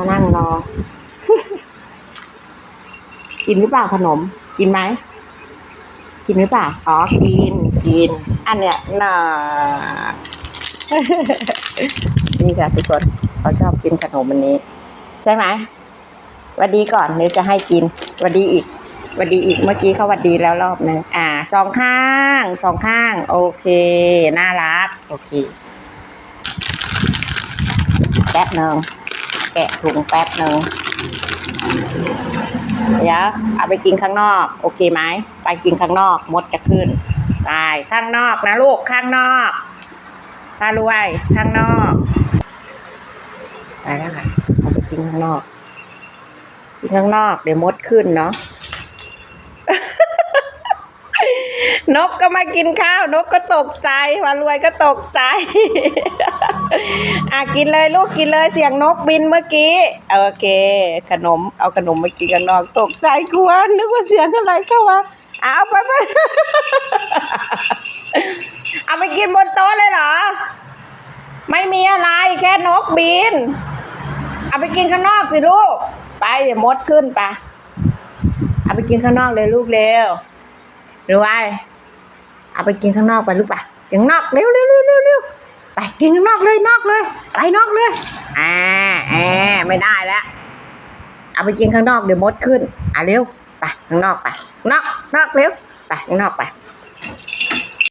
มานั่งรอ กินหรือเปล่าขนม กินไหม กินหรือเปล่า อ๋อ กิน กิน อันเนี้ยน่านี่ค่ะทุกคนเขาชอบกินขนมอันนี้ ใช่ไหมวัดดีก่อนเดี๋ยวจะให้กินวัดดีอีกวัดดีอีกเมื่อกี้เขาวัดดีแล้วรอบหนึงอ่าสองข้างสองข้าง โอเค น่ารัก โอเคแป๊บหนึ่ง แกะถุงแป๊บหนึ่งเดี๋ยวเอาไปกินข้างนอก โอเคไหมไปกินข้างนอกมดจะขึ้นไปข้างนอกนะลูกข้างนอกพารวยข้างนอกไปแล้วค่ะเอาไปกินข้างนอกกินข้างนอกเดี๋ยวมดขึ้นเนาะ นกก็มากินข้าว นกก็ตกใจพารวยก็ตกใจ อะกินเลยลูกกินเลยเสียงนกบินเมื่อกี้โอเค ขนมเอาขนมมากินกันนอกตกใจกลัวนึกว่าเสียงอะไรเข้ามาเอาไปไปเอาไปกินบนโต๊ะเลยเหรอ ไม่มีอะไรแค่นกบิน เอาไปกินข้างนอกสิลูก ไปเดี๋ยวมดขึ้นไปเอาไปกินข้างนอกเลยลูกเร็วรว่า เอาไปกินข้างนอกไปลูกไปกินข้างนอกเร็วเร็วเร็วเร็วเร็วไปกินข้างนอกเลยนอกเลย ไปนอกเลยอ่าแอบไม่ได้แล้วเอาไปกินข้างนอกเดี๋ยวมดขึ้นอะเร็วไปข้างนอกไปนอกนอกเร็วไปข้างนอกไป